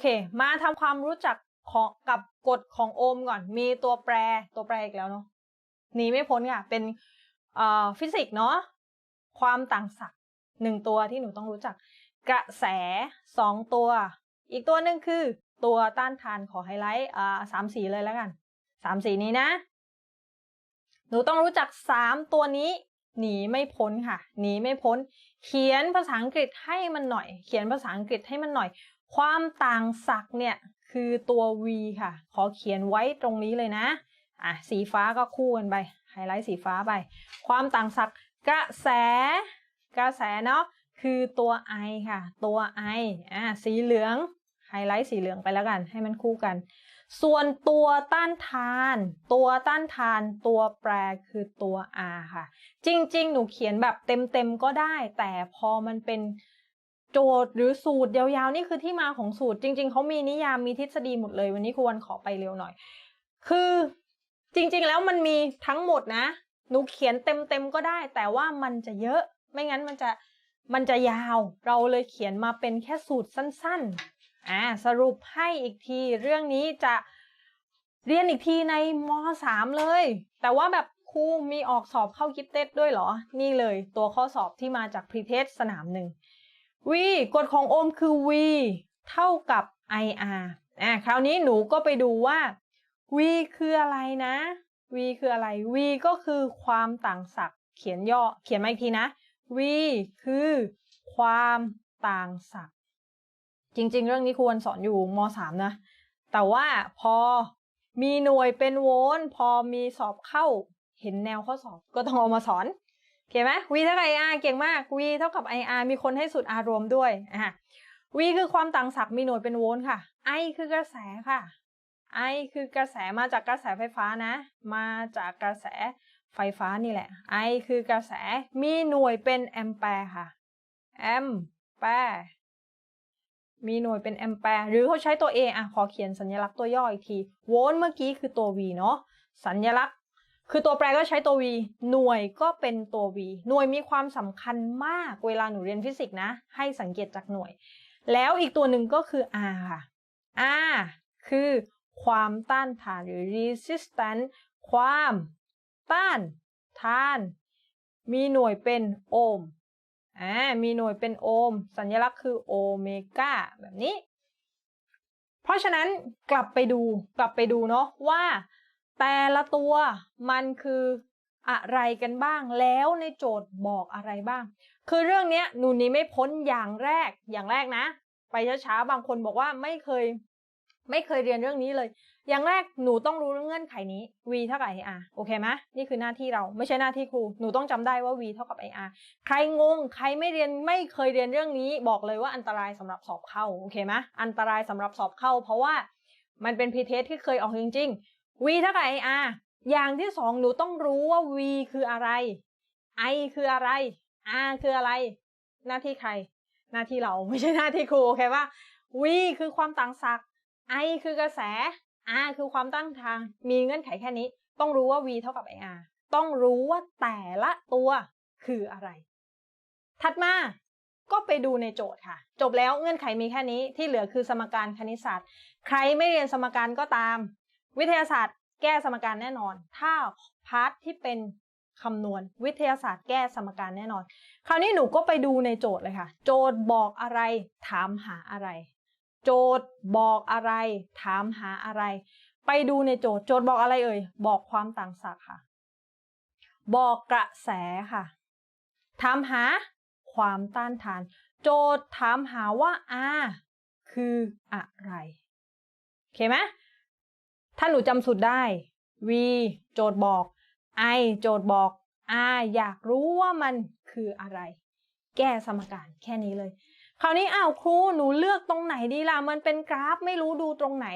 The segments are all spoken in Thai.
เค มาทำความรู้จักของกับกฎของโอห์มก่อน มีตัวแปรตัวแปรอีกแล้วเนาะหนีไม่พ้นค่ะเป็นเอ่อฟิสิกส์เนาะความต่างศักย์หนึ่งตัวที่หนูต้องรู้จัก กระแสสองตัว อีกตัวหนึ่งคือ ตัวต้านทานขอไฮไลท์อ่าสามสีเลยแล้วกันสามสีนี้นะ หนูต้องรู้จักสามตัวนี้ หนีไม่พ้นค่ะ หนีไม่พ้น เขียนภาษาอังกฤษให้มันหน่อย เขียนภาษาอังกฤษให้มันหน่อย ความต่างศักย์เนี่ยคือตัว v ค่ะ ขอเขียนไว้ตรงนี้เลยนะ อะ สีฟ้าก็คู่กันไป ไฮไลท์สีฟ้าไป ความต่างศักย์กระแส กระแสเนาะ คือตัว i ค่ะ ตัว i อะ สีเหลือง ไฮไลท์สีเหลืองไปแล้วกัน ให้มันคู่กัน ส่วนตัวต้านทาน ตัวต้านทาน ตัวแปรคือตัว r ค่ะ จริง ๆ หนูเขียนแบบเต็มๆก็ได้ แต่พอมันเป็น โจทย์หรือสูตรยาวๆ นี่คือที่มาของสูตรจริง ๆเขามีนิยามมีทฤษฎีหมดเลย วันนี้ครูวันขอไปเร็วหน่อย คือจริงๆแล้วมันมีทั้งหมดนะหนูเขียนเต็มๆก็ได้ แต่ว่ามันจะเยอะไม่งั้นมันจะมันจะยาว เราเลยเขียนมาเป็นแค่สูตรสั้นๆอ่าสรุปให้อีกทีเรื่องนี้จะเรียนอีกทีในม .3 เลย แต่ว่าแบบครูมีออกสอบเข้ากิฟเต็ดด้วยเหรอ นี่เลยตัวข้อสอบที่มาจากพรีเทสสนามหนึ่ง v กฎของโอห์มคือ v เท่ากับ ir อ่าคราวนี้หนูก็ไปดูว่า v คืออะไรนะ v คืออะไร v ก็คือความต่างศักย์เขียนย่อเขียนมาอีกทีนะ v คือความต่างศักย์จริง ๆ เรื่องนี้ควันสอนอยู่ม .3 นะ แต่ว่าพอมีหน่วยเป็นโวลต์พอมีสอบเข้าเห็นแนวข้อสอบก็ต้องเอามาสอน เก่งไหม v เท่ากับ ir เก่งมาก v เท่ากับ ir มีคนให้สุด r รวมด้วยอะ v คือความต่างศักย์มีหน่วยเป็นโวลต์ค่ะ i คือกระแสค่ะ i คือกระแสมาจากกระแสไฟฟ้านะ มาจากกระแสไฟฟ้านี่แหละ i คือกระแสมีหน่วยเป็นแอมแปร์ค่ะแอมแปร์มีหน่วยเป็นแอมแปร์หรือเขาใช้ตัว a อะขอเขียนสัญลักษณ์ตัวย่ออีกที โวลต์เมื่อกี้คือตัว v เนาะสัญลักษณ์ คือตัวแปรก็ใช้ตัว v หน่วยก็เป็นตัว v หน่วยมีความสำคัญมากเวลาหนูเรียนฟิสิกส์นะ ให้สังเกตจากหน่วย แล้วอีกตัวหนึ่งก็คือ r ค่ะ r คือความต้านทานหรือ resistance ความต้านทาน มีหน่วยเป็นโอห์มอ่ามีหน่วยเป็นโอห์มสัญลักษณ์คือโอเมก้าแบบนี้ เพราะฉะนั้นกลับไปดูกลับไปดูเนาะว่า แต่ละตัวมันคืออะไรกันบ้าง แล้วในโจทย์บอกอะไรบ้าง คือเรื่องนี้หนูนี้ไม่พ้นอย่างแรกอย่างแรกนะ ไปช้าๆบางคนบอกว่าไม่เคย ไม่เคยเรียนเรื่องนี้เลย อย่างแรกหนูต้องรู้เงื่อนไขนี้ v เท่ากับ ir โอเคไหมนี่คือหน้าที่เราไม่ใช่หน้าที่ครู หนูต้องจำได้ว่า v เท่ากับ ir ใครงงใครไม่เรียนไม่เคยเรียนเรื่องนี้ บอกเลยว่าอันตรายสำหรับสอบเข้าโอเคไหมอันตรายสำหรับสอบเข้า เพราะว่ามันเป็นพีเทสที่เคยออกจริงๆ v เท่ากับ ir อย่างที่สองหนูต้องรู้ว่า v คืออะไร i คืออะไร r คืออะไร หน้าที่ใคร หน้าที่เราไม่ใช่หน้าที่ครูโอเคป่ะ v คือความต่างศักย์ i คือกระแส r คือความตั้งทาง มีเงื่อนไขแค่นี้ ต้องรู้ว่า v เท่ากับ ir ต้องรู้ว่าแต่ละตัวคืออะไร ถัดมาก็ไปดูในโจทย์ค่ะ จบแล้วเงื่อนไขมีแค่นี้ที่เหลือคือสมการคณิตศาสตร์ ใครไม่เรียนสมการก็ตาม วิทยาศาสตร์แก้สมการแน่นอน ถ้าพาร์ทที่เป็นคำนวณ วิทยาศาสตร์แก้สมการแน่นอน คราวนี้หนูก็ไปดูในโจทย์เลยค่ะ โจทย์บอกอะไรถามหาอะไร โจทย์บอกอะไร ถามหาอะไร ไปดูในโจทย์ โจทย์บอกอะไรเอ่ย บอกความต่างศักย์ค่ะ บอกกระแสค่ะ ถามหาความต้านทาน โจทย์ถามหาว่า R คืออะไร โอเคไหม ถ้าหนูจำสูตรได้ V โจทย์บอก I โจทย์บอก R อยากรู้ว่ามันคืออะไร แก้สมการแค่นี้เลย คราวนี้อ้าวครูหนูเลือกตรงไหนดีล่ะ มันเป็นกราฟไม่รู้ดูตรงไหน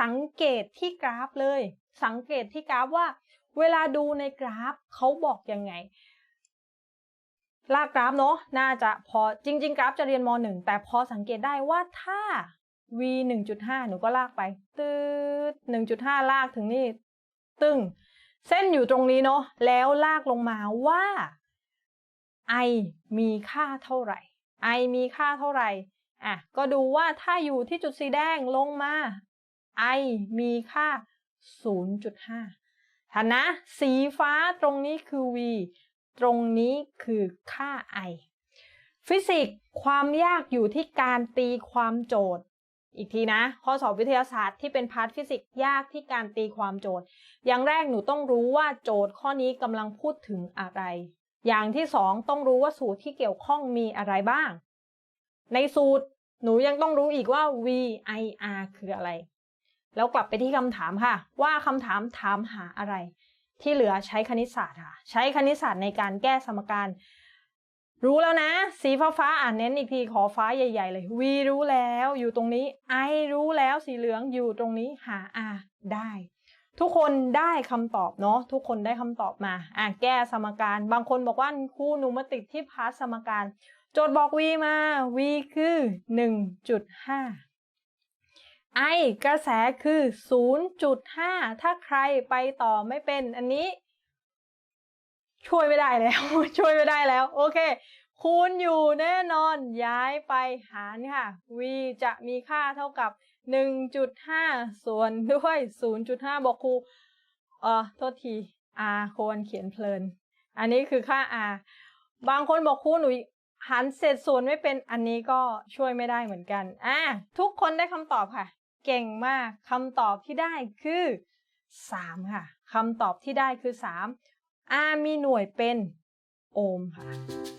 สังเกตที่กราฟเลย สังเกตที่กราฟว่า เวลาดูในกราฟเขาบอกยังไงลากกราฟเนาะน่าจะพอจริง ๆ กราฟจะเรียนม .1 แต่พอสังเกตได้ว่าถ้า v 1.5 หนูก็ลากไป ตืด1.5 ลากถึงนี่ ตึง เส้นอยู่ตรงนี้เนาะ แล้วลากลงมาว่า i มีค่าเท่าไหร่ i มีค่าเท่าไหร่ อะ ก็ดูว่าถ้าอยู่ที่จุดสีแดงลงมา I มีค่า 0.5ทันนะ สีฟ้าตรงนี้คือ V ตรงนี้คือค่า I ฟิสิกส์ความยากอยู่ที่การตีความโจทย์ อีกทีนะ ข้อสอบวิทยาศาสตร์ที่เป็นพาร์ทฟิสิกส์ยากที่การตีความโจทย์ อย่างแรกหนูต้องรู้ว่าโจทย์ข้อนี้กำลังพูดถึงอะไร อย่างที่สองต้องรู้ว่าสูตรที่เกี่ยวข้องมีอะไรบ้าง ในสูตรหนูยังต้องรู้อีกว่า VIR คืออะไร แล้วกลับไปที่คำถามค่ะ ว่าคำถามถามหาอะไร ที่เหลือใช้คณิตศาสตร์ค่ะ ใช้คณิตศาสตร์ในการแก้สมการ รู้แล้วนะ สีฟ้าฟ้าอ่านเน้นอีกทีขอฟ้าใหญ่ ๆ เลย V รู้แล้วอยู่ตรงนี้ I รู้แล้วสีเหลืองอยู่ตรงนี้หา R ได้ ทุกคนได้คำตอบเนาะทุกคนได้คำตอบมาอะแก้สมการ บางคนบอกว่าครูหนูมาติดที่พาร์ทสมการ โจทย์บอก v มา v คือ 1.5 i กระแสคือ 0.5 ถ้าใครไปต่อไม่เป็นอันนี้ ช่วยไม่ได้แล้ว ช่วยไม่ได้แล้ว โอเค คูณอยู่แน่นอนย้ายไปหารค่ะ v จะมีค่าเท่ากับ 1.5 ส่วนด้วย 0.5บอกครูเออโทษที r ควรเขียนเพลิน อันนี้คือค่า r บางคนบอกครูหนูหันเศษส่วนไม่เป็นอันนี้ก็ช่วยไม่ได้เหมือนกันอะทุกคนได้คำตอบค่ะ เก่งมากคำตอบที่ได้คือ 3 ค่ะคำตอบที่ได้คือ 3 r มีหน่วยเป็นโอห์มค่ะ